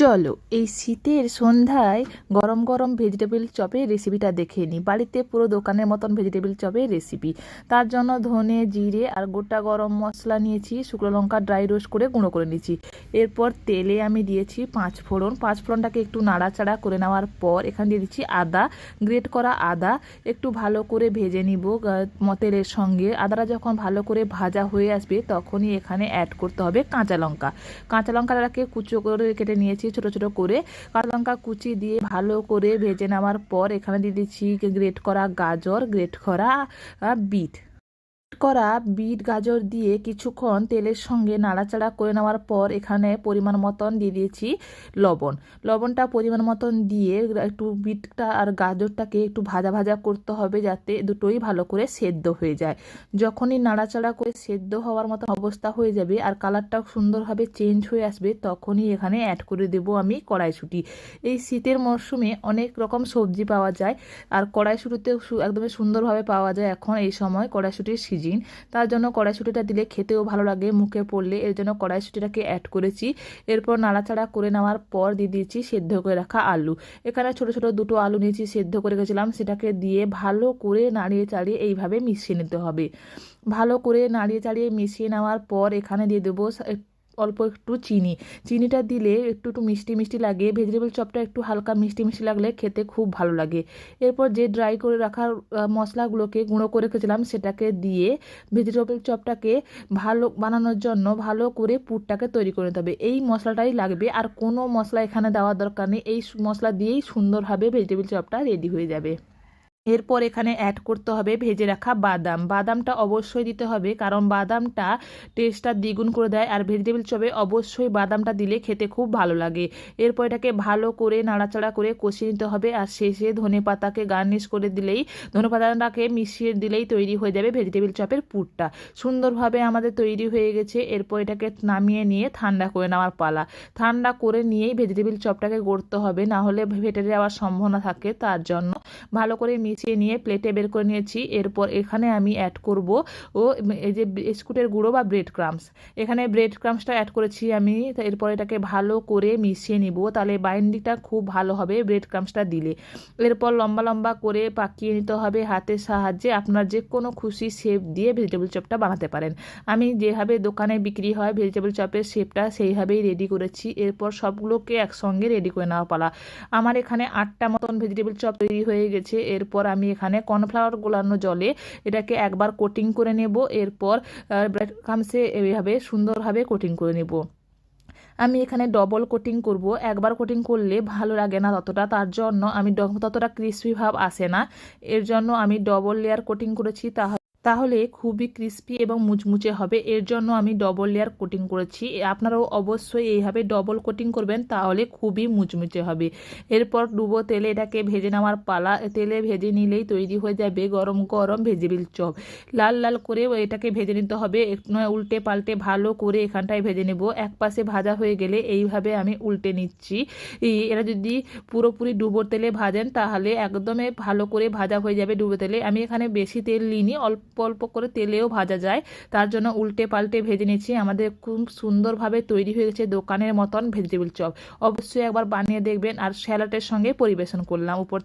চলো, এই শীতের সন্ধ্যায় গরম গরম ভেজিটেবিল চপের রেসিপিটা দেখে নিই বাড়িতে পুরো দোকানের মতন ভেজিটেবিল চপের রেসিপি তার জন্য ধনে, জিরে আর গোটা গরম মশলা নিয়েছি, শুকনো লঙ্কা ড্রাই রোস্ট করে গুঁড়ো করে নিয়েছি। এরপর তেলে আমি দিয়েছি পাঁচ ফোড়ন। পাঁচ ফোড়নটাকে একটু নাড়াচাড়া করে নেওয়ার পর এখানে দিয়ে দিচ্ছি আদা। গ্রেট করা আদা একটু ভালো করে ভেজে নিব তেলের সঙ্গে। আদাটা যখন ভালো করে ভাজা হয়ে আসবে তখনই এখানে অ্যাড করতে হবে কাঁচা লঙ্কা। কাঁচা লঙ্কাটাকে কুচো করে কেটে নিয়েছি ছোট ছোট করে কাঁচা লঙ্কা কুচি দিয়ে ভালো করে ভেজে নেওয়ার পর এখানে দিয়ে দিচ্ছি গ্রেট করা গাজর, গ্রেট করা বিট। করা বিট গাজর দিয়ে কিছুক্ষণ তেলের সঙ্গে নাড়াচাড়া করে নেওয়ার পর এখানে পরিমাণ মতন দিয়ে দিয়েছি লবণ। লবণটা পরিমাণ মতন দিয়ে একটু বিটটা আর গাজরটাকে একটু ভাজা ভাজা করতে হবে যাতে দুটোই ভালো করে সেদ্ধ হয়ে যায়। যখনই নাড়াচাড়া করে সেদ্ধ হওয়ার মতো অবস্থা হয়ে যাবে আর কালারটাও সুন্দরভাবে চেঞ্জ হয়ে আসবে তখনই এখানে অ্যাড করে দেব আমি কড়াইশুঁটি। এই শীতের মরশুমে অনেক রকম সবজি পাওয়া যায় আর কড়াইশুঁটিতেও একদমই সুন্দরভাবে পাওয়া যায়। এখন এই সময় কড়াইশুঁটির সিজন তার জন্য কড়াইশুটিটা দিলে খেতেও ভালো লাগে, মুখে পড়লে। এর জন্য কড়াইশুটিটাকে অ্যাড করেছি। এরপর নাড়াচাড়া করে নেওয়ার পর দিয়ে দিয়েছি সেদ্ধ করে রাখা আলু। এখানে ছোট ছোট দুটো আলু নিয়েছি, সেদ্ধ করে গেছিলাম সেটাকে দিয়ে ভালো করে নাড়িয়ে চাড়িয়ে এইভাবে মিশিয়ে নিতে হবে। ভালো করে নাড়িয়ে চাড়িয়ে মিশিয়ে নেওয়ার পর এখানে দিয়ে দেবো অল্প একটু চিনি। চিনিটা দিলে একটু একটু মিষ্টি মিষ্টি লাগে। ভেজিটেবল চপটা একটু হালকা মিষ্টি মিষ্টি লাগলে খেতে খুব ভালো লাগে। এরপর যে ড্রাই করে রাখা মশলাগুলোকে গুঁড়ো করে রেখেছিলাম, সেটাকে দিয়ে ভেজিটেবল চপটাকে ভালো বানানোর জন্য ভালো করে পুরটাকে তৈরি করে নিতে হবে। এই মশলাটাই লাগবে। আর কোনো মশলা এখানে দেওয়ার দরকার নেই। এই মশলা দিয়েই সুন্দরভাবে ভেজিটেবল চপটা রেডি হয়ে যাবে। এরপর এখানে অ্যাড করতে হবে ভেজে রাখা বাদাম। বাদামটা অবশ্যই দিতে হবে, কারণ বাদামটা টেস্টটা দ্বিগুণ করে দেয় আর ভেজিটেবল চপে অবশ্যই বাদামটা দিলে খেতে খুব ভালো লাগে। এরপর এটাকে ভালো করে নাড়াচাড়া করে কষিয়ে নিতে হবে আর শেষে ধনে পাতাকে গার্নিশ করে দিলেই, ধনে পাতাটাকে মিশিয়ে দিলেই তৈরি হয়ে যাবে ভেজিটেবল চপের পুরটা। সুন্দরভাবে আমাদের তৈরি হয়ে গেছে, এরপর এটাকে নামিয়ে নিয়ে ঠান্ডা করে নেওয়ার পালা। ঠান্ডা করে নিয়েই ভেজিটেবল চপটাকে গড়তে হবে, না হলে ফেটে যাওয়ার সম্ভাবনা থাকে তার জন্য। ভালো করে মিশিয়ে নিয়ে প্লেটে বের করে নিয়েছি। এরপর এখানে আমি অ্যাড করব, ও, এই যে বিস্কুটের গুঁড়ো বা ব্রেড ক্রামস এখানে ব্রেড ক্রামসটা অ্যাড করেছি আমি এরপর এটাকে ভালো করে মিশিয়ে নিব, তাহলে বাইন্ডিংটা খুব ভালো হবে ব্রেড ক্রামসটা দিলে। এরপর লম্বা লম্বা করে পাকিয়ে নিতে হবে হাতের সাহায্যে, আপনার যে কোনো খুশি শেপ দিয়ে ভেজিটেবল চপটা বানাতে পারেন। আমি যেভাবে দোকানে বিক্রি হয় ভেজিটেবল চপের শেপটা সেইভাবেই রেডি করেছি। এরপর সবগুলোকে একসঙ্গে রেডি করে নেওয়া পালা। আমার এখানে আটটা মতন ভেজিটেবল চপ তৈরি হয়ে গেছে। এরপর আমি এখানে কর্নফ্লাওয়ার গোলানো জলে এটাকে একবার কোটিং করে নেব। এরপর ব্রেড ক্রামসে এইভাবে সুন্দরভাবে কোটিং করে নেব। আমি এখানে ডবল কোটিং করব। একবার কোটিং করলে ভালো লাগে না ততটা, তার জন্য আমি ততটা ক্রিসপি ভাব আসে না। এর জন্য আমি ডবল লেয়ার কোটিং করেছি, তাহলে তাহলে খুবই ক্রিস্পি এবং মুচমুচে হবে। এর জন্য আমি ডবল লেয়ার কোটিং করেছি। আপনারাও অবশ্যই এইভাবে ডবল কোটিং করবেন, তাহলে খুবই মুচমুচে হবে। এরপর ডুবো তেলে এটাকে ভেজে নেওয়ার পালা, তেলে ভেজে নিলেই তৈরি হয়ে যাবে গরম গরম ভেজিটেবিল চপ। লাল লাল করে এটাকে ভেজে নিতে হবে। উল্টে পাল্টে ভালো করে এখানটায় ভেজে নেব। এক পাশে ভাজা হয়ে গেলে এইভাবে আমি উল্টে নিচ্ছি। এরা যদি পুরোপুরি ডুবোর তেলে ভাজেন, তাহলে একদমই ভালো করে ভাজা হয়ে যাবে ডুবো তেলে। আমি এখানে বেশি তেল নিইনি, অল্প অল্প করে তেলেও ভাজা যায়। তার জন্য উল্টে পাল্টে ভেজে নিচ্ছি। আমাদের খুব সুন্দরভাবে তৈরি হয়ে গেছে দোকানের মতন ভেজিটেবল চপ। অবশ্যই একবার বানিয়ে দেখবেন আর স্যালাডের সঙ্গে পরিবেশন করলাম উপর